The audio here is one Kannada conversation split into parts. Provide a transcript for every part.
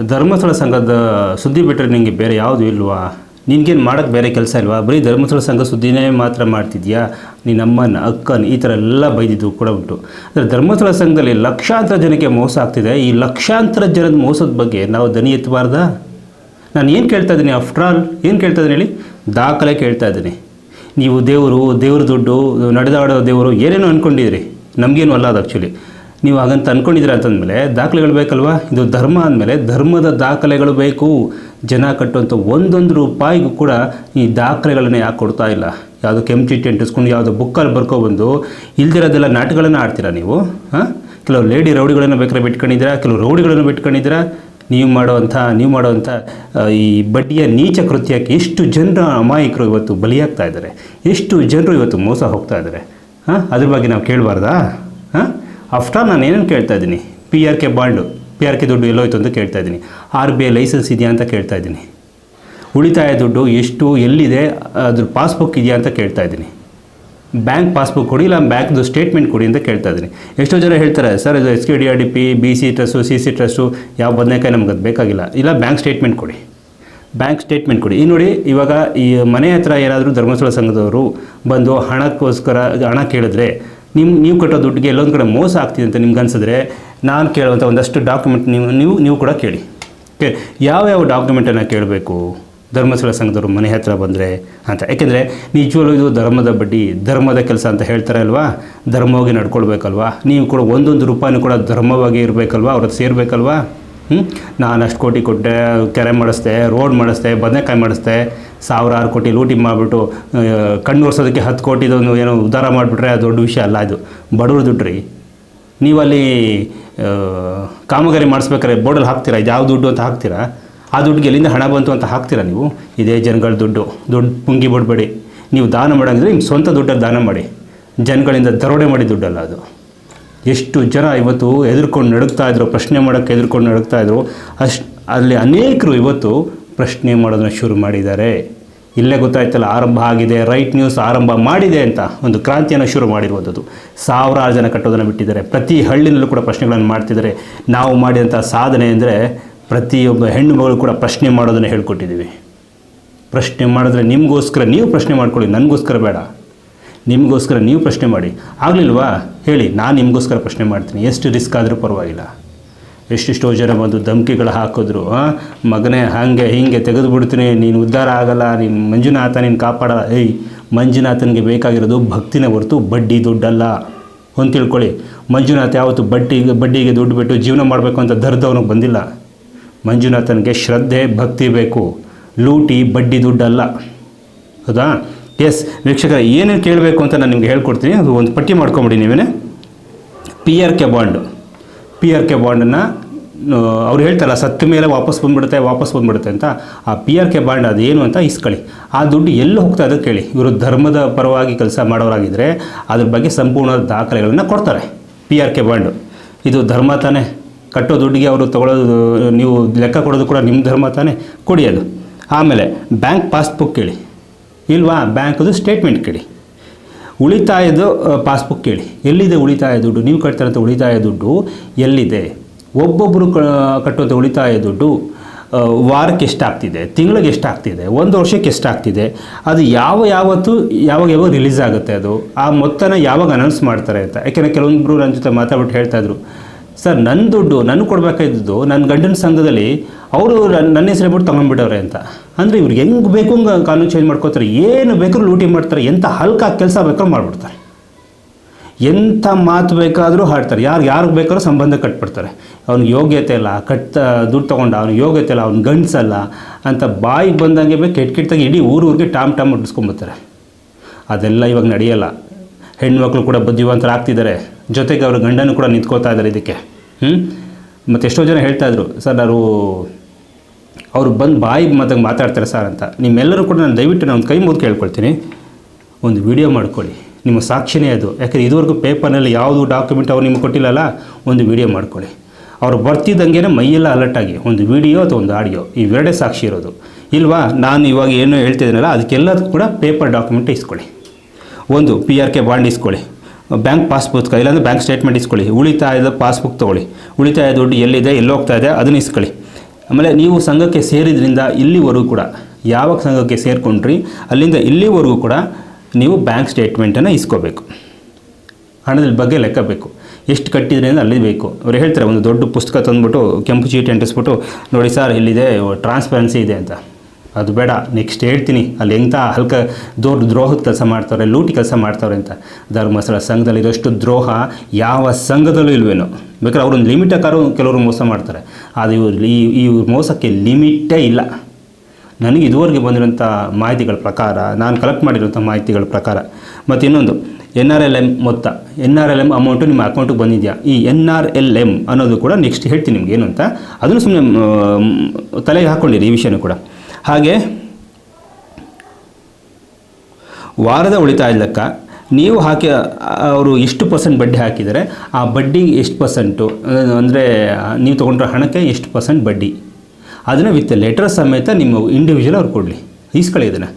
ಧರ್ಮಸ್ಥಳ ಸಂಘದ ಸುದ್ದಿ ಬಿಟ್ಟರೆ ನಿಮಗೆ ಬೇರೆ ಯಾವುದು ಇಲ್ವಾ? ನಿನ್ಗೇನು ಮಾಡೋಕ್ಕೆ ಬೇರೆ ಕೆಲಸ ಇಲ್ವಾ? ಬರೀ ಧರ್ಮಸ್ಥಳ ಸಂಘ ಸುದ್ದಿನೇ ಮಾತ್ರ ಮಾಡ್ತಿದ್ಯಾ? ನಿನ್ನ ಅಮ್ಮನ ಅಕ್ಕನ, ಈ ಥರ ಎಲ್ಲ ಬೈದಿದ್ದು ಕೂಡ ಉಂಟು. ಅಂದರೆ ಧರ್ಮಸ್ಥಳ ಸಂಘದಲ್ಲಿ ಲಕ್ಷಾಂತರ ಜನಕ್ಕೆ ಮೋಸ ಆಗ್ತಿದೆ. ಈ ಲಕ್ಷಾಂತರ ಜನದ ಮೋಸದ ಬಗ್ಗೆ ನಾವು ದನಿ ಎತ್ತಬಾರ್ದಾ? ನಾನು ಏನು ಕೇಳ್ತಾ ಇದ್ದೀನಿ ಆಫ್ಟರ್ ಆಲ್ ಏನು ಕೇಳ್ತಾ ಇದ್ದೀನಿ ಹೇಳಿ? ದಾಖಲೆ ಕೇಳ್ತಾ ಇದ್ದೀನಿ. ನೀವು ದೇವರು, ದೇವ್ರ ದುಡ್ಡು, ನಡೆದಾಡೋ ದೇವರು ಏನೇನೋ ಅಂದ್ಕೊಂಡಿದ್ರಿ ನಮಗೇನು ಅಲ್ಲ ಅದು ಆ್ಯಕ್ಚುಲಿ ನೀವು ಹಾಗಂತ ಅಂದ್ಕೊಂಡಿದ್ದೀರ ಅಂತಂದಮೇಲೆ ದಾಖಲೆಗಳು ಬೇಕಲ್ವಾ? ಇದು ಧರ್ಮ ಅಂದಮೇಲೆ ಧರ್ಮದ ದಾಖಲೆಗಳು ಬೇಕು. ಜನ ಕಟ್ಟುವಂಥ ಒಂದೊಂದು ರೂಪಾಯಿಗೂ ಕೂಡ ಈ ದಾಖಲೆಗಳನ್ನ ಯಾಕೆ ಕೊಡ್ತಾ ಇಲ್ಲ? ಯಾವುದೋ ಕೆಂಪು ಚೀಟಿ ಅಂಟಿಸ್ಕೊಂಡು ಯಾವುದೋ ಬುಕ್ಕಲ್ಲಿ ಬರ್ಕೊಬಂದು ಇಲ್ದಿರೋದೆಲ್ಲ ನಾಟಕಗಳನ್ನು ಆಡ್ತೀರಾ ನೀವು? ಹಾಂ? ಕೆಲವು ಲೇಡಿ ರೌಡಿಗಳನ್ನು ಬೇಕಾದ್ರೆ ಬಿಟ್ಕೊಂಡಿದ್ದೀರಾ? ಕೆಲವು ರೌಡಿಗಳನ್ನು ಬಿಟ್ಕೊಂಡಿದ್ದೀರಾ? ನೀವು ಮಾಡುವಂಥ ನೀವು ಮಾಡುವಂಥ ಈ ಬಡ್ಡಿಯ ನೀಚ ಕೃತ್ಯಕ್ಕೆ ಎಷ್ಟು ಜನರ ಅಮಾಯಕರು ಇವತ್ತು ಬಲಿಯಾಗ್ತಾ ಇದ್ದಾರೆ? ಎಷ್ಟು ಜನರು ಇವತ್ತು ಮೋಸ ಹೋಗ್ತಾ ಇದ್ದಾರೆ? ಹಾಂ? ಅದ್ರ ಬಗ್ಗೆ ನಾವು ಕೇಳಬಾರ್ದಾ? ಹಾಂ? ಆಫ್ಟರ್ ನಾನು ಏನೇನು ಕೇಳ್ತಾ ಇದ್ದೀನಿ? P R K bond P R K ದುಡ್ಡು ಎಲ್ಲೋಯ್ತು ಅಂತ ಕೇಳ್ತಾ ಇದ್ದೀನಿ. ಆರ್ ಬಿ ಐ ಲೈಸೆನ್ಸ್ ಇದೆಯಾ ಅಂತ ಕೇಳ್ತಾ ಇದ್ದೀನಿ. ಉಳಿತಾಯ ದುಡ್ಡು ಎಷ್ಟು, ಎಲ್ಲಿದೆ, ಅದ್ರ ಪಾಸ್ಬುಕ್ ಇದೆಯಾ ಅಂತ ಕೇಳ್ತಾ ಇದ್ದೀನಿ. ಬ್ಯಾಂಕ್ ಪಾಸ್ಬುಕ್ ಕೊಡಿ, ಇಲ್ಲ ಬ್ಯಾಂಕ್ದು ಸ್ಟೇಟ್ಮೆಂಟ್ ಕೊಡಿ ಅಂತ ಕೇಳ್ತಾ ಇದ್ದೀನಿ. ಎಷ್ಟೋ ಜನ ಹೇಳ್ತಾರೆ, ಸರ್, ಇದು S K D R D P B C trust C C trust ಯಾವ ಬದನೇಕಾಯಿ ನಮ್ಗೆ ಅದು ಬೇಕಾಗಿಲ್ಲ. ಇಲ್ಲ ಬ್ಯಾಂಕ್ ಸ್ಟೇಟ್ಮೆಂಟ್ ಕೊಡಿ. ಬ್ಯಾಂಕ್ ಸ್ಟೇಟ್ಮೆಂಟ್ ಕೊಡಿ. ಈ ನೋಡಿ, ಇವಾಗ ಈ ಮನೆ ಹತ್ರ ಏನಾದರೂ ಧರ್ಮಸ್ಥಳ ಸಂಘದವರು ಬಂದು ಹಣಕ್ಕೋಸ್ಕರ, ಹಣ ಕೇಳಿದ್ರೆ ನಿಮ್ಮ ನೀವು ಕಟ್ಟೋ ದುಡ್ಡಿಗೆ ಎಲ್ಲೊಂದು ಕಡೆ ಮೋಸ ಆಗ್ತಿದೆ ಅಂತ ನಿಮ್ಗೆ ಅನ್ಸಿದ್ರೆ ನಾನು ಕೇಳುವಂಥ ಒಂದಷ್ಟು ಡಾಕ್ಯುಮೆಂಟ್ ನೀವು ನೀವು ನೀವು ಕೂಡ ಕೇಳಿ. ಓಕೆ? ಯಾವ್ಯಾವ ಡಾಕ್ಯುಮೆಂಟನ್ನು ಕೇಳಬೇಕು? ಧರ್ಮಸ್ಥಳ ಸಂಘದವರು ಮನೆ ಹತ್ರ ಬಂದರೆ ಅಂತ. ಯಾಕೆಂದರೆ ನಿಜವಲ್ಲೂ ಇದು ಧರ್ಮದ ಬಡ್ಡಿ, ಧರ್ಮದ ಕೆಲಸ ಅಂತ ಹೇಳ್ತಾರೆ ಅಲ್ವಾ? ಧರ್ಮವಾಗಿ ನಡ್ಕೊಳ್ಬೇಕಲ್ವಾ? ನೀವು ಕೂಡ ಒಂದೊಂದು ರೂಪಾಯಿನೂ ಕೂಡ ಧರ್ಮವಾಗಿ ಇರಬೇಕಲ್ವಾ? ಅವ್ರದ್ದು ಸೇರಬೇಕಲ್ವಾ? ಹ್ಞೂ ನಾನು ಅಷ್ಟು ಕೋಟಿ ಕೊಟ್ಟೆ, ಕೆರೆ ಮಾಡಿಸ್ದೆ ರೋಡ್ ಮಾಡಿಸ್ದೆ, ಬದನೆಕಾಯಿ ಮಾಡಿಸ್ದೆ ಸಾವಿರಾರು ಕೋಟಿ ಲೂಟಿ ಮಾಡಿಬಿಟ್ಟು ಕಣ್ಣು ಒರೆಸೋದಕ್ಕೆ ಹತ್ತು ಕೋಟಿದೊಂದು ಏನೋ ಉದ್ಧಾರ ಮಾಡಿಬಿಟ್ರೆ ಅದು ದೊಡ್ಡ ವಿಷಯ ಅಲ್ಲ ಅದು ಬಡವ್ರ ದುಡ್ಡು ರೀ ನೀವಲ್ಲಿ ಕಾಮಗಾರಿ ಮಾಡಿಸ್ಬೇಕಾದ್ರೆ ಬೋರ್ಡಲ್ಲಿ ಹಾಕ್ತೀರಾ? ಇದು ಯಾವ ದುಡ್ಡು ಅಂತ ಹಾಕ್ತೀರಾ? ಆ ದುಡ್ಡಿಗೆ ಎಲ್ಲಿಂದ ಹಣ ಬಂತು ಅಂತ ಹಾಕ್ತೀರಾ ನೀವು? ಇದೇ ಜನಗಳ ದುಡ್ಡು. ದುಡ್ಡು ಪುಂಗಿ ಬಿಡಬೇಡಿ. ನೀವು ದಾನ ಮಾಡೋಂಗಿದ್ರೆ ನಿಮ್ಮ ಸ್ವಂತ ದುಡ್ಡಲ್ಲಿ ದಾನ ಮಾಡಿ. ಜನಗಳಿಂದ ದರೋಡೆ ಮಾಡಿ ದುಡ್ಡಲ್ಲ ಅದು. ಎಷ್ಟು ಜನ ಇವತ್ತು ಎದುರ್ಕೊಂಡು ನಡುಗ್ತಾ ಇದ್ರು, ಪ್ರಶ್ನೆ ಮಾಡೋಕ್ಕೆ ಎದುರ್ಕೊಂಡು ನಡುಗ್ತಾ ಇದ್ರು, ಅಷ್ಟು, ಅಲ್ಲಿ ಅನೇಕರು ಇವತ್ತು ಪ್ರಶ್ನೆ ಮಾಡೋದನ್ನ ಶುರು ಮಾಡಿದ್ದಾರೆ. ಇಲ್ಲೇ ಗೊತ್ತಾಯ್ತಲ್ಲ, ಆರಂಭ ಆಗಿದೆ ರೈಟ್ ನ್ಯೂಸ್ ಆರಂಭ ಮಾಡಿದೆ ಅಂತ ಒಂದು ಕ್ರಾಂತಿಯನ್ನು ಶುರು ಮಾಡಿರುವಂಥದ್ದು. ಸಾವಿರಾರು ಜನ ಕಟ್ಟೋದನ್ನು ಬಿಟ್ಟಿದ್ದಾರೆ. ಪ್ರತಿ ಹಳ್ಳಿನಲ್ಲೂ ಕೂಡ ಪ್ರಶ್ನೆಗಳನ್ನು ಮಾಡ್ತಿದ್ದಾರೆ. ನಾವು ಮಾಡಿದಂಥ ಸಾಧನೆ ಅಂದರೆ ಪ್ರತಿಯೊಬ್ಬ ಹೆಣ್ಣು ಮಗಳು ಕೂಡ ಪ್ರಶ್ನೆ ಮಾಡೋದನ್ನು ಹೇಳ್ಕೊಟ್ಟಿದ್ದೀವಿ. ಪ್ರಶ್ನೆ ಮಾಡಿದ್ರೆ ನಿಮಗೋಸ್ಕರ ನೀವು ಪ್ರಶ್ನೆ ಮಾಡ್ಕೊಳ್ಳಿ, ನನಗೋಸ್ಕರ ಬೇಡ. ನಿಮಗೋಸ್ಕರ ನೀವು ಪ್ರಶ್ನೆ ಮಾಡಿ. ಆಗಲಿಲ್ವಾ? ಹೇಳಿ, ನಾನು ನಿಮಗೋಸ್ಕರ ಪ್ರಶ್ನೆ ಮಾಡ್ತೀನಿ. ಎಷ್ಟು ರಿಸ್ಕ್ ಆದರೂ ಪರವಾಗಿಲ್ಲ. ಎಷ್ಟೆಷ್ಟೋ ಜನ ಬಂದು ಧಮಕಿಗಳು ಹಾಕಿದ್ರು ಮಗನೇ ಹಾಗೆ ಹೀಗೆ ತೆಗೆದುಬಿಡ್ತೀನಿ, ನೀನು ಉದ್ಧಾರ ಆಗಲ್ಲ, ನೀನು ಮಂಜುನಾಥ ನೀನು ಕಾಪಾಡಲ್ಲ. ಏಯ್, ಮಂಜುನಾಥನಿಗೆ ಬೇಕಾಗಿರೋದು ಭಕ್ತಿನ ಹೊರತು ಬಡ್ಡಿ ದುಡ್ಡಲ್ಲ. ಅಂತ ತಿಳ್ಕೊಳ್ಳಿ, ಮಂಜುನಾಥ ಯಾವತ್ತು ಬಡ್ಡಿಗೆ ಬಡ್ಡಿಗೆ ದುಡ್ಡು ಬಿಟ್ಟು ಜೀವನ ಮಾಡಬೇಕು ಅಂತ ದರ್ದವನಿಗೆ ಬಂದಿಲ್ಲ. ಮಂಜುನಾಥನಿಗೆ ಶ್ರದ್ಧೆ, ಭಕ್ತಿ ಬೇಕು. ಲೂಟಿ, ಬಡ್ಡಿ ದುಡ್ಡಲ್ಲ. ಹೌದಾ? ಎಸ್ ವೀಕ್ಷಕರ, ಏನೇನು ಕೇಳಬೇಕು ಅಂತ ನಾನು ನಿಮ್ಗೆ ಹೇಳ್ಕೊಡ್ತೀನಿ. ಅದು ಒಂದು ಪಟ್ಟಿ ಮಾಡ್ಕೊಂಬಿಡಿ ನೀವೇ P R K bond P R K ಬಾಂಡನ್ನು ಅವ್ರು ಹೇಳ್ತಾರಲ್ಲ, ಸತ್ತ ಮೇಲೆ ವಾಪಸ್ ಬಂದ್ಬಿಡುತ್ತೆ ವಾಪಸ್ ಬಂದ್ಬಿಡುತ್ತೆ ಅಂತ. ಆ ಪಿ ಆರ್ ಕೆ ಬಾಂಡ್ ಅದೇನು ಅಂತ ಇಸ್ಕೊಳ್ಳಿ. ಆ ದುಡ್ಡು ಎಲ್ಲಿ ಹೋಗ್ತಾ ಅದಕ್ಕೆ ಕೇಳಿ. ಇವರು ಧರ್ಮದ ಪರವಾಗಿ ಕೆಲಸ ಮಾಡೋರಾಗಿದ್ದರೆ ಅದ್ರ ಬಗ್ಗೆ ಸಂಪೂರ್ಣ ದಾಖಲೆಗಳನ್ನು ಕೊಡ್ತಾರೆ ಪಿ ಆರ್ ಕೆ ಬಾಂಡು. ಇದು ಧರ್ಮ ತಾನೇ. ಕಟ್ಟೋ ದುಡ್ಡಿಗೆ ಅವರು ತಗೊಳ್ಳೋದು, ನೀವು ಲೆಕ್ಕ ಕೊಡೋದು ಕೂಡ ನಿಮ್ಮ ಧರ್ಮ ತಾನೇ. ಕೊಡಿ ಅದು. ಆಮೇಲೆ ಬ್ಯಾಂಕ್ ಪಾಸ್ಬುಕ್ ಕೇಳಿ. ಇಲ್ವಾ? ಬ್ಯಾಂಕದು ಸ್ಟೇಟ್ಮೆಂಟ್ ಕೇಳಿ. ಉಳಿತಾಯದ ಪಾಸ್ಬುಕ್ ಕೇಳಿ. ಎಲ್ಲಿದೆ ಉಳಿತಾಯ ದುಡ್ಡು? ನೀವು ಕಟ್ತಾರಂಥ ಉಳಿತಾಯ ದುಡ್ಡು ಎಲ್ಲಿದೆ? ಒಬ್ಬೊಬ್ಬರು ಕಟ್ಟುವಂಥ ಉಳಿತಾಯ ದುಡ್ಡು ವಾರಕ್ಕೆ ಎಷ್ಟಾಗ್ತಿದೆ, ತಿಂಗಳಿಗೆ ಎಷ್ಟಾಗ್ತಿದೆ, ಒಂದು ವರ್ಷಕ್ಕೆ ಎಷ್ಟಾಗ್ತಿದೆ, ಅದು ಯಾವ ಯಾವತ್ತು, ಯಾವಾಗ ಯಾವಾಗ ರಿಲೀಸ್ ಆಗುತ್ತೆ ಅದು, ಆ ಮೊತ್ತನ ಯಾವಾಗ ಅನೌನ್ಸ್ ಮಾಡ್ತಾರೆ ಅಂತ. ಯಾಕೆಂದರೆ ಕೆಲವೊಬ್ಬರು ನನ್ನ ಜೊತೆ ಮಾತಾಡ್ಬಿಟ್ಟು ಹೇಳ್ತಾಯಿದ್ರು ಸರ್ ನನ್ನ ದುಡ್ಡು, ನನಗೆ ಕೊಡಬೇಕಾಗಿದ್ದು ನನ್ನ ಗಂಡನ ಸಂಘದಲ್ಲಿ ಅವರು ನನ್ನ ಹೆಸರು ಬಿಟ್ಟು ತೊಗೊಂಡ್ಬಿಟ್ಟವ್ರೆ ಅಂತ. ಅಂದರೆ ಇವ್ರಿಗೆ ಹೆಂಗೆ ಬೇಕು ಕಾನೂನು ಚೇಂಜ್ ಮಾಡ್ಕೋತಾರೆ, ಏನು ಬೇಕಾದ್ರೂ ಲೂಟಿ ಮಾಡ್ತಾರೆ ಎಂಥ ಹಲ್ಕಾಗಿ ಕೆಲಸ ಬೇಕಾದ್ರೂ ಮಾಡಿಬಿಡ್ತಾರೆ. ಎಂಥ ಮಾತು ಬೇಕಾದರೂ ಹಾಡ್ತಾರೆ. ಯಾರು ಯಾರಿಗೆ ಬೇಕಾದ್ರೂ ಸಂಬಂಧ ಕಟ್ಬಿಡ್ತಾರೆ. ಅವ್ನಿಗೆ ಯೋಗ್ಯತೆ ಇಲ್ಲ ಕಟ್ ದುಡ್ಡು ತೊಗೊಂಡ ಅವ್ನಿಗೆ ಯೋಗ್ಯತೆ ಇಲ್ಲ ಅವ್ನು ಗಂಡಸಲ್ಲ ಅಂತ ಬಾಯಿಗೆ ಬಂದಂಗೆ ಬೇಕು ಕೆಟ್ಟ ಕೆಟ್ಟದಾಗ ಇಡೀ ಊರೂರಿಗೆ ಟಾಮ್ ಟಾಮ್ ಮುಟ್ಟಿಸ್ಕೊಂಬರ್ತಾರೆ ಅದೆಲ್ಲ ಇವಾಗ ನಡೆಯಲ್ಲ. ಹೆಣ್ಮಕ್ಳು ಕೂಡ ಬುದ್ಧಿವಂತರಾಗ್ತಿದ್ದಾರೆ ಜೊತೆಗೆ ಅವ್ರ ಗಂಡನೂ ಕೂಡ ನಿಂತ್ಕೋತಾ ಇದ್ದಾರೆ ಇದಕ್ಕೆ. ಹ್ಞೂ ಮತ್ತು ಎಷ್ಟೋ ಜನ ಹೇಳ್ತಾ ಇದ್ರು, ಸರ್ ಅವರು ಅವ್ರು ಬಂದು ಬಾಯಿ ಮತ್ತೆ ಮಾತಾಡ್ತಾರೆ ಸರ್ ಅಂತ. ನಿಮ್ಮೆಲ್ಲರೂ ಕೂಡ ನಾನು ದಯವಿಟ್ಟು ನಾನು ಕೈ ಮುಗಿದು ಕೇಳ್ಕೊಳ್ತೀನಿ. ಒಂದು ವಿಡಿಯೋ ಮಾಡ್ಕೊಳ್ಳಿ. ನಿಮ್ಮ ಸಾಕ್ಷಿನೇ ಅದು. ಯಾಕಂದರೆ ಇದುವರೆಗೂ ಪೇಪರ್ನಲ್ಲಿ ಯಾವುದು ಡಾಕ್ಯುಮೆಂಟ್ ಅವ್ರು ನಿಮ್ಗೆ ಕೊಟ್ಟಿಲ್ಲಲ್ಲ, ಒಂದು ವಿಡಿಯೋ ಮಾಡ್ಕೊಳ್ಳಿ. ಅವ್ರು ಬರ್ತಿದ್ದಂಗೆ ಮೈಯೆಲ್ಲ ಅಲರ್ಟಾಗಿ ಒಂದು ವಿಡಿಯೋ ಅಥವಾ ಒಂದು ಆಡಿಯೋ ಇವೆರಡೇ ಸಾಕ್ಷಿ ಇರೋದು. ಇಲ್ವಾ? ನಾನು ಇವಾಗ ಏನು ಹೇಳ್ತಿದ್ದೀನಲ್ಲ, ಅದಕ್ಕೆಲ್ಲದಕ್ಕೂ ಕೂಡ ಪೇಪರ್ ಡಾಕ್ಯುಮೆಂಟ್ ಇಸ್ಕೊಳ್ಳಿ. ಒಂದು ಪಿ ಆರ್ ಕೆ ಬಾಂಡ್ ಇಸ್ಕೊಳ್ಳಿ. ಬ್ಯಾಂಕ್ ಪಾಸ್ಬುಕ್ ಇಲ್ಲಾಂದರೆ ಬ್ಯಾಂಕ್ ಸ್ಟೇಟ್ಮೆಂಟ್ ಇಸ್ಕೊಳ್ಳಿ. ಉಳಿತಾಯದ ಪಾಸ್ಬುಕ್ ತೊಗೊಳ್ಳಿ. ಉಳಿತಾಯ ದುಡ್ಡು ಎಲ್ಲಿದೆ ಎಲ್ಲಿ ಹೋಗ್ತಾ ಇದೆ, ಅದನ್ನು ಇಸ್ಕೊಳ್ಳಿ. ಆಮೇಲೆ ನೀವು ಸಂಘಕ್ಕೆ ಸೇರಿದ್ರಿಂದ ಇಲ್ಲಿವರೆಗೂ ಕೂಡ, ಯಾವಾಗ ಸಂಘಕ್ಕೆ ಸೇರಿಕೊಂಡ್ರಿ, ಅಲ್ಲಿಂದ ಇಲ್ಲಿವರೆಗೂ ಕೂಡ ನೀವು ಬ್ಯಾಂಕ್ ಸ್ಟೇಟ್ಮೆಂಟನ್ನು ಇಸ್ಕೋಬೇಕು. ಹಣದ ಬಗ್ಗೆ ಲೆಕ್ಕ ಬೇಕು. ಎಷ್ಟು ಕಟ್ಟಿದ್ರೆ ಅಂದರೆ ಅಲ್ಲಿ ಬೇಕು. ಅವ್ರು ಹೇಳ್ತಾರೆ, ಒಂದು ದೊಡ್ಡ ಪುಸ್ತಕ ತಂದ್ಬಿಟ್ಟು, ಕೆಂಪು ಚೀಟಿ ಅಂಟಿಸ್ಬಿಟ್ಟು, ನೋಡಿ ಸರ್ ಇಲ್ಲಿದೆ ಟ್ರಾನ್ಸ್ಪರೆನ್ಸಿ ಇದೆ ಅಂತ. ಅದು ಬೇಡ ನೆಕ್ಸ್ಟ್ ಹೇಳ್ತೀನಿ. ಅಲ್ಲಿ ಎಂಥ ಹಲ್ಕ, ದೊಡ್ಡ ದ್ರೋಹದ ಕೆಲಸ ಮಾಡ್ತಾರೆ, ಲೂಟಿ ಕೆಲಸ ಮಾಡ್ತಾರೆ ಅಂತ. ಧರ್ಮಸ್ಥಳ ಸಂಘದಲ್ಲಿರೋಷ್ಟು ದ್ರೋಹ ಯಾವ ಸಂಘದಲ್ಲೂ ಇಲ್ವೇನೋ. ಬೇಕಾದ್ರೆ ಅವ್ರೊಂದು ಲಿಮಿಟ್ ಹಾಕಾರು ಕೆಲವರು ಮೋಸ ಮಾಡ್ತಾರೆ. ಆದರೆ ಇವ್ರು, ಈ ಇವ್ರ ಮೋಸಕ್ಕೆ ಲಿಮಿಟೇ ಇಲ್ಲ. ನನಗೆ ಇದುವರೆಗೆ ಬಂದಿರೋಂಥ ಮಾಹಿತಿಗಳ ಪ್ರಕಾರ, ನಾನು ಕಲೆಕ್ಟ್ ಮಾಡಿರುವಂಥ ಮಾಹಿತಿಗಳ ಪ್ರಕಾರ, ಮತ್ತು ಇನ್ನೊಂದು, ಎನ್ ಆರ್ ಎಲ್ ಎಂ ಮೊತ್ತ, N R L M amount ನಿಮ್ಮ ಅಕೌಂಟಿಗೆ ಬಂದಿದೆಯಾ? ಈ ಎನ್ ಆರ್ ಎಲ್ ಎಂ ಅನ್ನೋದು ಕೂಡ ನೆಕ್ಸ್ಟ್ ಹೇಳ್ತೀನಿ ನಿಮ್ಗೆ, ಏನು ಅಂತ? ಅದನ್ನು ಸುಮ್ಮನೆ ತಲೆಗೆ ಹಾಕ್ಕೊಂಡಿರಿ ಈ ವಿಷಯನೂ ಕೂಡ. ಹಾಗೆ, ವಾರದ ಉಳಿತಾಯ ಲೆಕ್ಕ, ನೀವು ಹಾಕಿ ಅವರು ಎಷ್ಟು ಪರ್ಸೆಂಟ್ ಬಡ್ಡಿ ಹಾಕಿದರೆ, ಆ ಬಡ್ಡಿ ಎಷ್ಟು ಪರ್ಸೆಂಟು ಅಂದರೆ ನೀವು ತೊಗೊಂಡ್ರೆ ಹಣಕ್ಕೆ ಎಷ್ಟು ಪರ್ಸೆಂಟ್ ಬಡ್ಡಿ? ಅದನ್ನು ವಿತ್ ಲೆಟರ್ ಸಮೇತ ನಿಮ್ಮ ಇಂಡಿವಿಜುವಲ್ ಅವ್ರು ಕೊಡಲಿ ಈಸ್ಕೊಳ್ಳಿ ಇದನ್ನು.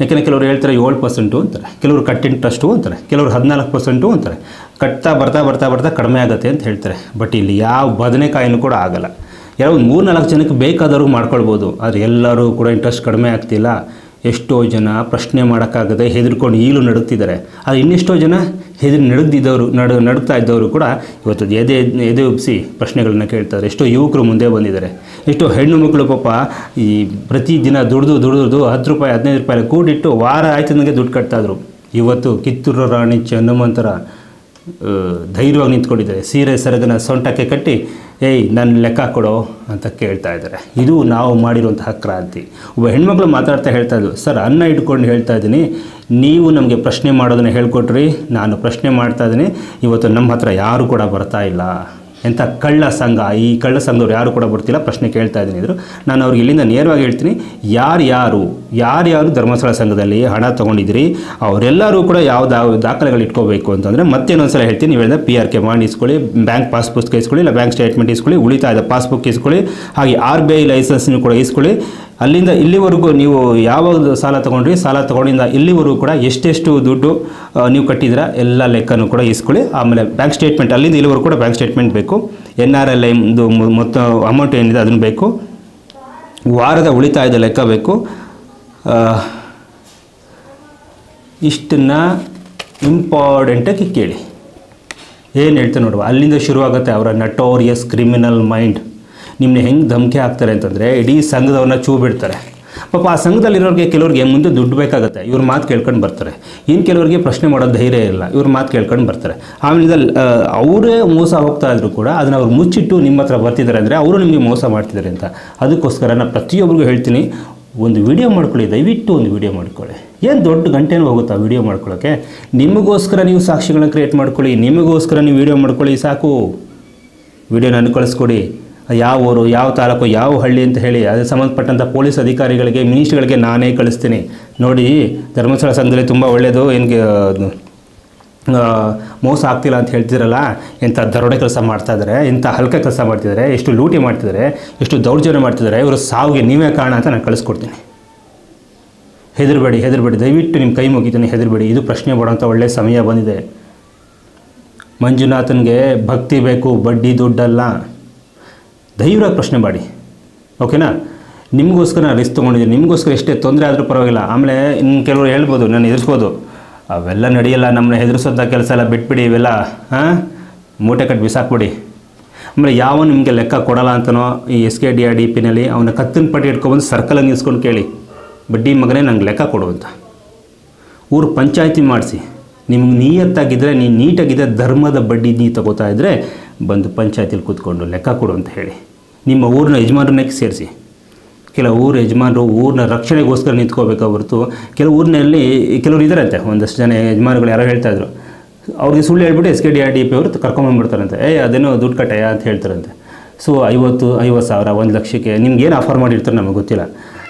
ಯಾಕೆಂದರೆ ಕೆಲವರು ಹೇಳ್ತಾರೆ ಏಳು ಪರ್ಸೆಂಟು ಅಂತಾರೆ, ಕೆಲವರು ಕಟ್ ಇಂಟ್ರೆಸ್ಟು ಅಂತಾರೆ, ಕೆಲವರು ಹದಿನಾಲ್ಕು ಪರ್ಸೆಂಟು ಅಂತಾರೆ. ಕಟ್ತಾ ಬರ್ತಾ ಬರ್ತಾ ಬರ್ತಾ ಕಡಿಮೆ ಆಗುತ್ತೆ ಅಂತ ಹೇಳ್ತಾರೆ. ಬಟ್ ಇಲ್ಲಿ ಯಾವ ಬದನೆಕಾಯಿನೂ ಕೂಡ ಆಗಲ್ಲ. ಯಾರೋ ಒಂದು ಮೂರು ನಾಲ್ಕು ಜನಕ್ಕೆ ಬೇಕಾದವ್ರಿಗೆ ಮಾಡ್ಕೊಳ್ಬೋದು, ಆದರೆ ಎಲ್ಲರೂ ಕೂಡ ಇಂಟ್ರೆಸ್ಟ್ ಕಡಿಮೆ ಆಗ್ತಿಲ್ಲ. ಎಷ್ಟೋ ಜನ ಪ್ರಶ್ನೆ ಮಾಡೋಕ್ಕಾಗದೆ ಹೆದರ್ಕೊಂಡು ಈಗಲೂ ನಡುತ್ತಿದ್ದಾರೆ. ಆದರೆ ಇನ್ನೆಷ್ಟೋ ಜನ ಹೆದರಿ ನಡೆದಿದ್ದವರು ನಡು ನಡುಗ್ತಾ ಇದ್ದವರು ಕೂಡ ಇವತ್ತು ಎದೆ ಎದೆ ಉಬ್ಬಿಸಿ ಪ್ರಶ್ನೆಗಳನ್ನ ಕೇಳ್ತಾರೆ. ಎಷ್ಟೋ ಯುವಕರು ಮುಂದೆ ಬಂದಿದ್ದಾರೆ. ಎಷ್ಟೋ ಹೆಣ್ಣು ಮಕ್ಕಳು ಪಾಪ ಈ ಪ್ರತಿದಿನ ದುಡ್ದು ದುಡಿದು ಹತ್ತು ರೂಪಾಯಿ ಹದಿನೈದು ರೂಪಾಯಿ ಕೂಡಿಟ್ಟು ವಾರ ಆಯ್ತು ನನಗೆ ದುಡ್ಡು ಕಟ್ತಾಯಿದ್ರು. ಇವತ್ತು ಕಿತ್ತೂರು ರಾಣಿ ಚೆನ್ನಮ್ಮಂತರ ಆ, ಧೈರ್ಯವಾಗಿ ನಿಂತ್ಕೊಂಡಿದ್ದಾರೆ. ಸೀರೆ ಸೆರಗನ ಸೊಂಟಕ್ಕೆ ಕಟ್ಟಿ ಏಯ್ ನನ್ನ ಲೆಕ್ಕ ಕೊಡೋ ಅಂತ ಕೇಳ್ತಾ ಇದ್ದಾರೆ. ಇದು ನಾವು ಮಾಡಿರುವಂತಹ ಕ್ರಾಂತಿ. ಒಬ್ಬ ಹೆಣ್ಮಕ್ಳು ಮಾತಾಡ್ತಾ ಹೇಳ್ತಾ ಇದ್ದರು ಸರ್, ಅನ್ನ ಇಟ್ಕೊಂಡು ಹೇಳ್ತಾ ಇದ್ದೀನಿ. ನೀವು ನಮಗೆ ಪ್ರಶ್ನೆ ಮಾಡೋದನ್ನ ಹೇಳ್ಕೊಟ್ರಿ, ನಾನು ಪ್ರಶ್ನೆ ಮಾಡ್ತಾ ಇದ್ದೀನಿ. ಇವತ್ತು ನಮ್ಮ ಹತ್ರ ಯಾರು ಕೂಡ ಬರ್ತಾ ಇಲ್ಲ. ಎಂಥ ಕಳ್ಳ ಸಂಘ, ಈ ಕಳ್ಳ ಸಂಘದವ್ರು ಯಾರು ಕೂಡ ಬರ್ತಿಲ್ಲ, ಪ್ರಶ್ನೆ ಕೇಳ್ತಾ ಇದ್ದೀನಿ ಇದ್ರು. ನಾನು ಅವ್ರಿಗೆ ಇಲ್ಲಿಂದ ನೇರವಾಗಿ ಹೇಳ್ತೀನಿ, ಯಾರು ಯಾರು ಯಾರ್ಯಾರು ಧರ್ಮಸ್ಥಳ ಸಂಘದಲ್ಲಿ ಹಣ ತೊಗೊಂಡಿದ್ದೀರಿ, ಅವರೆಲ್ಲರೂ ಕೂಡ ಯಾವ ದಾಖಲೆಗಳು ಇಟ್ಕೋಬೇಕು ಅಂತಂದರೆ ಮತ್ತೇನೊಂದ್ಸಲ ಹೇಳ್ತೀನಿ, ನೀವು ಹೇಳಿದ ಪಿ ಆರ್ ಕೆ ಮಾಡಿ ಇಸ್ಕೊಳ್ಳಿ, ಬ್ಯಾಂಕ್ ಪಾಸ್ ಪುಸ್ತಕ ಇಸ್ಕೊಳ್ಳಿ, ಇಲ್ಲ ಬ್ಯಾಂಕ್ ಸ್ಟೇಟ್ಮೆಂಟ್ ಇಸ್ಕೊಳ್ಳಿ, ಉಳಿತಾಯದ ಪಾಸ್ಬುಕ್ ಇಸ್ಕೊಳ್ಳಿ, ಹಾಗೆ ಆರ್ ಬಿ ಐ ಲೈಸೆನ್ಸ್ನು ಕೂಡ ಇಸ್ಕೊಳ್ಳಿ ಅಲ್ಲಿಂದ ಇಲ್ಲಿವರೆಗೂ ನೀವು ಯಾವ ಸಾಲ ತೊಗೊಂಡ್ರಿ, ಸಾಲ ತೊಗೊಂಡಿಂದ ಇಲ್ಲಿವರೆಗೂ ಕೂಡ ಎಷ್ಟೆಷ್ಟು ದುಡ್ಡು ನೀವು ಕಟ್ಟಿದ್ರ ಎಲ್ಲ ಲೆಕ್ಕನೂ ಕೂಡ ಇಸ್ಕೊಳ್ಳಿ. ಆಮೇಲೆ ಬ್ಯಾಂಕ್ ಸ್ಟೇಟ್ಮೆಂಟ್, ಅಲ್ಲಿಂದ ಇಲ್ಲಿವರೆಗೂ ಕೂಡ ಬ್ಯಾಂಕ್ ಸ್ಟೇಟ್ಮೆಂಟ್ ಬೇಕು. ಎನ್ ಆರ್ ಎಲ್ ಐದು ಮೊತ್ತ, ಅಮೌಂಟ್ ಏನಿದೆ ಅದನ್ನು ಬೇಕು. ವಾರದ ಉಳಿತಾಯದ ಲೆಕ್ಕ ಬೇಕು. ಇಷ್ಟನ್ನ ಇಂಪಾರ್ಟೆಂಟಾಗಿ ಕೇಳಿ. ಏನು ಹೇಳ್ತಾರೆ ನೋಡುವ, ಅಲ್ಲಿಂದ ಶುರುವಾಗುತ್ತೆ ಅವರ ನಟೋರಿಯಸ್ ಕ್ರಿಮಿನಲ್ ಮೈಂಡ್ ನಿಮ್ಮನ್ನ ಹೆಂಗೆ ಧಮಕಿ ಹಾಕ್ತಾರೆ ಅಂತಂದರೆ ಇಡೀ ಸಂಘದವ್ರನ್ನ ಚೂ ಬಿಡ್ತಾರೆ. ಪಾಪ ಆ ಸಂಘದಲ್ಲಿರೋರಿಗೆ ಕೆಲವ್ರಿಗೆ ಮುಂದೆ ದುಡ್ಡು ಬೇಕಾಗುತ್ತೆ. ಇವ್ರ ಮಾತು ಕೇಳ್ಕೊಂಡು ಬರ್ತಾರೆ. ಇನ್ನು ಕೆಲವರಿಗೆ ಪ್ರಶ್ನೆ ಮಾಡೋ ಧೈರ್ಯ ಇಲ್ಲ. ಇವ್ರ ಮಾತು ಕೇಳ್ಕೊಂಡು ಬರ್ತಾರೆ. ಆಮೇಲೆ ಅವರೇ ಮೋಸ ಹೋಗ್ತಾ ಇದ್ರು ಕೂಡ ಅದನ್ನು ಅವ್ರು ಮುಚ್ಚಿಟ್ಟು ನಿಮ್ಮ ಹತ್ರ ಬರ್ತಿದ್ದಾರೆ ಅಂದರೆ ಅವರು ನಿಮಗೆ ಮೋಸ ಮಾಡ್ತಿದ್ದಾರೆ ಅಂತ. ಅದಕ್ಕೋಸ್ಕರ ನಾನು ಪ್ರತಿಯೊಬ್ಬರಿಗೂ ಹೇಳ್ತೀನಿ, ಒಂದು ವಿಡಿಯೋ ಮಾಡ್ಕೊಳ್ಳಿ. ದಯವಿಟ್ಟು ಒಂದು ವಿಡಿಯೋ ಮಾಡ್ಕೊಳ್ಳಿ. ಏನು ದೊಡ್ಡ ಗಂಟೆನೂ ಹೋಗುತ್ತಾ ವಿಡಿಯೋ ಮಾಡ್ಕೊಳ್ಳೋಕ್ಕೆ ನಿಮಗೋಸ್ಕರ ನೀವು ಸಾಕ್ಷಿಗಳನ್ನ ಕ್ರಿಯೇಟ್ ಮಾಡ್ಕೊಳ್ಳಿ. ನಿಮಗೋಸ್ಕರ ನೀವು ವಿಡಿಯೋ ಮಾಡ್ಕೊಳ್ಳಿ, ಸಾಕು. ವಿಡಿಯೋ ನನಗೆ ಕಳಿಸ್ಕೊಡಿ. ಯಾವ ಊರು, ಯಾವ ತಾಲೂಕು, ಯಾವ ಹಳ್ಳಿ ಅಂತ ಹೇಳಿ ಅದಕ್ಕೆ ಸಂಬಂಧಪಟ್ಟಂಥ ಪೊಲೀಸ್ ಅಧಿಕಾರಿಗಳಿಗೆ ಮಿನಿಸ್ಟ್ರಿಗೆ ನಾನೇ ಕಳಿಸ್ತೀನಿ. ನೋಡಿ, ಧರ್ಮಸ್ಥಳ ಸಂಘದಲ್ಲಿ ತುಂಬ ಒಳ್ಳೆಯದು ಏನಿಗೆ ಮೋಸ ಆಗ್ತಿಲ್ಲ ಅಂತ ಹೇಳ್ತಿರಲ್ಲ ಎಂಥ ದರೋಡೆ ಕೆಲಸ ಮಾಡ್ತಾ ಇದ್ದಾರೆ ಎಂಥ ಹಲ್ಕ ಕೆಲಸ ಮಾಡ್ತಿದ್ದಾರೆ ಎಷ್ಟು ಲೂಟಿ ಮಾಡ್ತಿದ್ದಾರೆ ಎಷ್ಟು ದೌರ್ಜನ್ಯ ಮಾಡ್ತಿದ್ದಾರೆ ಇವರು ಸಾವಿಗೆ ನೀವೇ ಕಾರಣ ಅಂತ ನಾನು ಕಳಿಸ್ಕೊಡ್ತೀನಿ. ಹೆದರಬೇಡಿ ಹೆದರಬೇಡಿ. ದಯವಿಟ್ಟು ನಿಮ್ಮ ಕೈ ಮುಗಿತೀನಿ, ಹೆದರಬೇಡಿ. ಇದು ಪ್ರಶ್ನೆ ಮಾಡೋಂಥ ಒಳ್ಳೆಯ ಸಮಯ ಬಂದಿದೆ. ಮಂಜುನಾಥನ್ಗೆ ಭಕ್ತಿ ಬೇಕು, ಬಡ್ಡಿ ದುಡ್ಡಲ್ಲ. ಧೈರ್ಯವಾಗಿ ಪ್ರಶ್ನೆ ಮಾಡಿ. ಓಕೆನಾ ನಿಮಗೋಸ್ಕರ ನಾನು ರಿಸ್ಕ್ ತೊಗೊಂಡಿದ್ದೀನಿ. ನಿಮಗೋಸ್ಕರ ಎಷ್ಟೇ ತೊಂದರೆ ಆದರೂ ಪರವಾಗಿಲ್ಲ. ಆಮೇಲೆ ಇನ್ನು ಕೆಲವರು ಹೇಳ್ಬೋದು ನಾನು ಎದುರಿಸ್ಬೋದು. ಅವೆಲ್ಲ ನಡೆಯಲ್ಲ ನಮ್ಮನ್ನ ಹೆದರಿಸೋಂಥ ಕೆಲಸ ಎಲ್ಲ ಬಿಟ್ಬಿಡಿ ಇವೆಲ್ಲ ಹಾಂ ಮೂಟೆ ಕಟ್ಟಿ ಬಿಸಾಕ್ಬಿಡಿ. ಆಮೇಲೆ ಯಾವ ನಿಮಗೆ ಲೆಕ್ಕ ಕೊಡಲ್ಲ ಅಂತನೋ ಈ S K D R D ಪಿನಲ್ಲಿ ಅವನ ಕತ್ತಿನ ಪಟ್ಟಿ ಇಟ್ಕೊಬಂದು ಸರ್ಕಲಲ್ಲಿ ನಿಲ್ಸ್ಕೊಂಡು ಕೇಳಿ. ಬಡ್ಡಿ ಮಗನೇ ನಂಗೆ ಲೆಕ್ಕ ಕೊಡು ಅಂತ. ಊರು ಪಂಚಾಯತಿ ಮಾಡಿಸಿ. ನಿಮ್ಗೆ ನೀಯತ್ತಾಗಿದ್ದರೆ ನೀನು ನೀಟಾಗಿದ್ದರೆ ಧರ್ಮದ ಬಡ್ಡಿ ನೀ ತಗೋತಾ ಇದ್ದರೆ ಬಂದು ಪಂಚಾಯತಿಲಿ ಕೂತ್ಕೊಂಡು ಲೆಕ್ಕ ಕೊಡು ಅಂತ ಹೇಳಿ. ನಿಮ್ಮ ಊರಿನ ಯಜಮಾನರನ್ನೇ ಸೇರಿಸಿ? ಕೆಲವು ಊರ ಯಜಮಾನರು ಊರಿನ ರಕ್ಷಣೆಗೋಸ್ಕರ ನಿಂತ್ಕೋಬೇಕು ಹೊರತು ಕೆಲವು ಊರಿನಲ್ಲಿ ಕೆಲವರು ಇದ್ದಾರಂತೆ ಒಂದಷ್ಟು ಜನ ಯಜಮಾನರುಗಳು ಯಾರೋ ಹೇಳ್ತಾ ಇದ್ರು. ಅವ್ರಿಗೆ ಸುಳ್ಳು ಹೇಳ್ಬಿಟ್ಟು S K D R D P ಅವರು ಕರ್ಕೊಂಬಂದ್ಬಿಡ್ತಾರಂತೆ ಏ ಅದೇನೋ ದುಡ್ಡು ಕಟ್ಟಾಯ ಅಂತ ಹೇಳ್ತಾರಂತೆ. ಸೊ, ಐವತ್ತು ಐವತ್ತು ಸಾವಿರ, ಒಂದು ಲಕ್ಷಕ್ಕೆ ನಿಮ್ಗೆ ಏನು ಆಫರ್ ಮಾಡಿರ್ತಾರೆ ನಮಗೆ ಗೊತ್ತಿಲ್ಲ.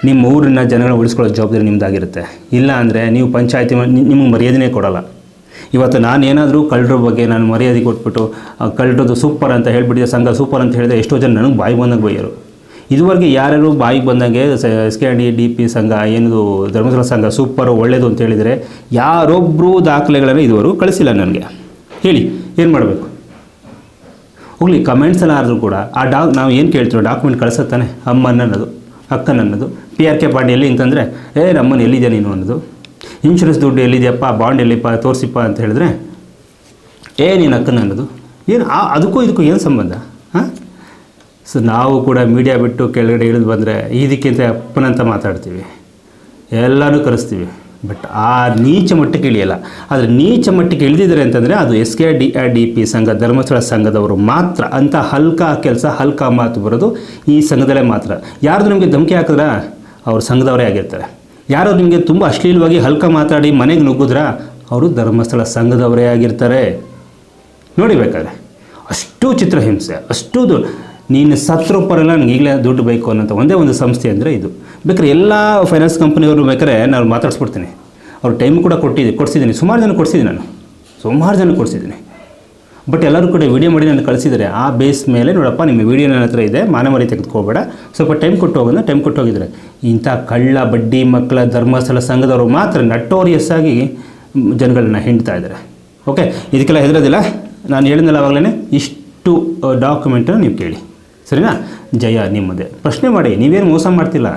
ನಿಮ್ಮ ಊರಿನ ಜನಗಳ ಉಳಿಸ್ಕೊಳ್ಳೋ ಜವಾಬ್ದಾರಿ ನಿಮ್ಮದಾಗಿರುತ್ತೆ ಇಲ್ಲ ಅಂದರೆ ನೀವು ಪಂಚಾಯತಿ ನಿಮಗೆ ಮರ್ಯಾದೆನೇ ಕೊಡಲ್ಲ. ಇವತ್ತು ನಾನು ಏನಾದರೂ ಕಳ್ಳರ ಬಗ್ಗೆ ನಾನು ಮರ್ಯಾದೆ ಕೊಟ್ಬಿಟ್ಟು ಕಳ್ಳರದು ಸೂಪರ್ ಅಂತ ಹೇಳ್ಬಿಟ್ಟಿದ್ದೆ ಸಂಘ ಸೂಪರ್ ಅಂತ ಹೇಳಿದ್ರೆ ಎಷ್ಟೋ ಜನ ನನಗೆ ಬಾಯಿ ಬಂದಂಗೆ ಬೈಯರು. ಇದುವರೆಗೆ ಯಾರ್ಯಾರು ಬಾಯಿಗೆ ಬಂದಂಗೆ S K D D P ಸಂಘ, ಏನದು ಧರ್ಮಸ್ಥಳ ಸಂಘ ಸೂಪರು ಒಳ್ಳೆಯದು ಅಂತ ಹೇಳಿದರೆ ಯಾರೊಬ್ಬರು ದಾಖಲೆಗಳನ್ನು ಇದುವರೆಗೂ ಕಳಿಸಿಲ್ಲ ನನಗೆ. ಹೇಳಿ, ಏನು ಮಾಡಬೇಕು? ಹೋಗಲಿ ಕಮೆಂಟ್ಸ್ ಎಲ್ಲ ಆದರೂ ಕೂಡ ಆ ಡಾ, ನಾವು ಏನು ಕೇಳ್ತೀವಿ ಡಾಕ್ಯುಮೆಂಟ್ ಕಳಿಸುತ್ತಾನೆ ಅಮ್ಮ ಅನ್ನೋದು ಅಕ್ಕನ ಅನ್ನೋದು ಪಿ ಆರ್ ಕೆ ಬಾಂಡ್ ಎಲ್ಲಿ ಅಂತಂದರೆ, ಏ ನಮ್ಮನ್ನು ಎಲ್ಲಿದೆ ನೀನು? ಅನ್ನೋದು. ಇನ್ಶೂರೆನ್ಸ್ ದುಡ್ಡು ಎಲ್ಲಿದೆಯಪ್ಪ ಬಾಂಡ್ ಎಲ್ಲಿಪ್ಪ, ತೋರಿಸಿಪ್ಪ ಅಂತ ಹೇಳಿದ್ರೆ, ಏ, ನೀನು ಅಕ್ಕನ ಅನ್ನೋದು. ಏನು, ಆ, ಅದಕ್ಕೂ ಇದಕ್ಕೂ ಏನು ಸಂಬಂಧ? ಹಾಂ? ಸೊ ನಾವು ಕೂಡ ಮೀಡಿಯಾ ಬಿಟ್ಟು ಕೆಳಗಡೆ ಇಳಿದು ಬಂದರೆ ಇದಕ್ಕಿಂತ ಅಪ್ಪನಂತ ಮಾತಾಡ್ತೀವಿ. ಎಲ್ಲನೂ ಕರೆಸ್ತೀವಿ. ಬಟ್ ಆ ನೀಚ ಮಟ್ಟಕ್ಕೆ ಇಳಿಯಲ್ಲ. ಆದರೆ ನೀಚ ಮಟ್ಟಕ್ಕೆ ಇಳಿದಿದ್ದಾರೆ ಅಂತಂದರೆ ಅದು S K D R D P ಸಂಘ, ಧರ್ಮಸ್ಥಳ ಸಂಘದವರು ಮಾತ್ರ. ಅಂಥ ಹಲ್ಕ ಕೆಲಸ, ಹಲ್ಕ ಮಾತು ಬರೋದು ಈ ಸಂಘದಲ್ಲೇ ಮಾತ್ರ. ಯಾರ್ದು ನಮಗೆ ಧಮಕಿ ಹಾಕಿದ್ರ? ಅವ್ರ ಸಂಘದವರೇ ಆಗಿರ್ತಾರೆ. ಯಾರು ನಿಮಗೆ ತುಂಬ ಅಶ್ಲೀಲವಾಗಿ ಹಲ್ಕ ಮಾತಾಡಿ ಮನೆಗೆ ನುಗ್ಗಿದ್ರ? ಅವರು ಧರ್ಮಸ್ಥಳ ಸಂಘದವರೇ ಆಗಿರ್ತಾರೆ. ನೋಡಿ ಬೇಕಾದ್ರೆ, ಅಷ್ಟು ಚಿತ್ರಹಿಂಸೆ, ಅಷ್ಟು ನೀನು ಸತ್ರ ನನಗೆ ಈಗಲೇ ದುಡ್ಡು ಬೇಕು ಅನ್ನೋಂಥ ಒಂದೇ ಒಂದು ಸಂಸ್ಥೆ ಅಂದರೆ ಇದು. ಬೇಕಾದ್ರೆ ಎಲ್ಲ ಫೈನಾನ್ಸ್ ಕಂಪ್ನಿಯವರು ಬೇಕಾದ್ರೆ ನಾನು ಮಾತಾಡಿಸ್ಬಿಡ್ತೀನಿ. ಅವ್ರು ಟೈಮ್ ಕೂಡ ಕೊಟ್ಟಿದ್ದೆ, ಕೊಡಿಸಿದ್ದೀನಿ, ಸುಮಾರು ಜನ ಕೊಡಿಸಿದ್ದೀನಿ ನಾನು. ಸುಮಾರು ಜನ ಕೊಡಿಸಿದ್ದೀನಿ. ಬಟ್ ಎಲ್ಲರೂ ಕೂಡ ವಿಡಿಯೋ ಮಾಡಿ ನಾನು ಕಳಿಸಿದರೆ, ಆ ಬೇಸ್ ಮೇಲೆ ನೋಡಪ್ಪ, ನಿಮ್ಮ ವಿಡಿಯೋ ನನ್ನ ಹತ್ರ ಇದೆ, ಮಾನವರಿ ತೆಗೆದುಕೋಬೇಡ. ಸ್ವಲ್ಪ ಟೈಮ್ ಕೊಟ್ಟು ಹೋಗೋಣ ಟೈಮ್ ಕೊಟ್ಟು ಹೋಗಿದ್ದಾರೆ ಇಂಥ ಕಳ್ಳ, ಬಡ್ಡಿ, ಮಕ್ಕಳ, ಧರ್ಮಸ್ಥಳ ಸಂಘದವರು ಮಾತ್ರ ನಟೋರಿಯಸ್ ಆಗಿ ಜನಗಳನ್ನ ಹಿಂಡ್ತಾ ಇದ್ದಾರೆ. ಓಕೆ ಇದಕ್ಕೆಲ್ಲ ಹೆದರೋದಿಲ್ಲ. ನಾನು ಹೇಳಿದ್ನಲ್ಲ ಆವಾಗಲೇ ಇಷ್ಟು ಡಾಕ್ಯುಮೆಂಟನ್ನು ನೀವು ಕೇಳಿ. ಸರಿನಾ? ಜಯ ನಿಮ್ಮದೇ. ಪ್ರಶ್ನೆ ಮಾಡಿ, ನೀವೇನು ಮೋಸ ಮಾಡ್ತಿಲ್ಲ?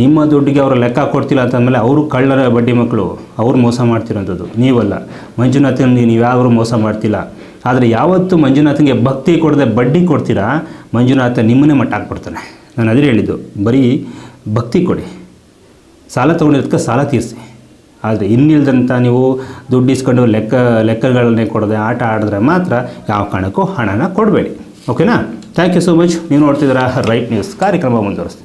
ನಿಮ್ಮ ದುಡ್ಡಿಗೆ ಅವರು ಲೆಕ್ಕ ಕೊಡ್ತಿಲ್ಲ ಅಂತಂದಮೇಲೆ ಅವರು ಕಳ್ಳರ ಬಡ್ಡಿ ಮಕ್ಕಳು, ಅವ್ರು ಮೋಸ ಮಾಡ್ತಿರೋಂಥದ್ದು. ನೀವಲ್ಲ. ಮಂಜುನಾಥನ್, ನೀವು ಯಾರು ಮೋಸ ಮಾಡ್ತಿಲ್ಲ. ಆದರೆ ಯಾವತ್ತು ಮಂಜುನಾಥನಿಗೆ ಭಕ್ತಿ ಕೊಡದೆ ಬಡ್ಡಿ ಕೊಡ್ತೀರಾ, ಮಂಜುನಾಥ ನಿಮ್ಮನ್ನೇ ಮಟ್ಟ ಹಾಕ್ಬಿಡ್ತಾನೆ ನಾನು ಅದೇ ಹೇಳಿದ್ದು, ಬರೀ ಭಕ್ತಿ ಕೊಡಿ. ಸಾಲ ತೊಗೊಂಡಿರೋದಕ್ಕೆ ಸಾಲ ತೀರಿಸಿ. ಆದರೆ ಇನ್ನಿಲ್ದಂಥ ನೀವು ದುಡ್ಡು ಇಸ್ಕೊಂಡು ಲೆಕ್ಕ, ಲೆಕ್ಕಗಳನ್ನೇ ಕೊಡದೆ ಆಟ ಆಡಿದ್ರೆ ಮಾತ್ರ ಯಾವ ಕಾರಣಕ್ಕೂ ಹಣನ ಕೊಡಬೇಡಿ. ಓಕೆನಾ? ಥ್ಯಾಂಕ್ ಯು ಸೋ ಮಚ್ ನೀವು ನೋಡ್ತಿದ್ದೀರಾ ರೈಟ್ ನ್ಯೂಸ್ ಕಾರ್ಯಕ್ರಮ ಮುಂದುವರಿಸ್ತೀನಿ.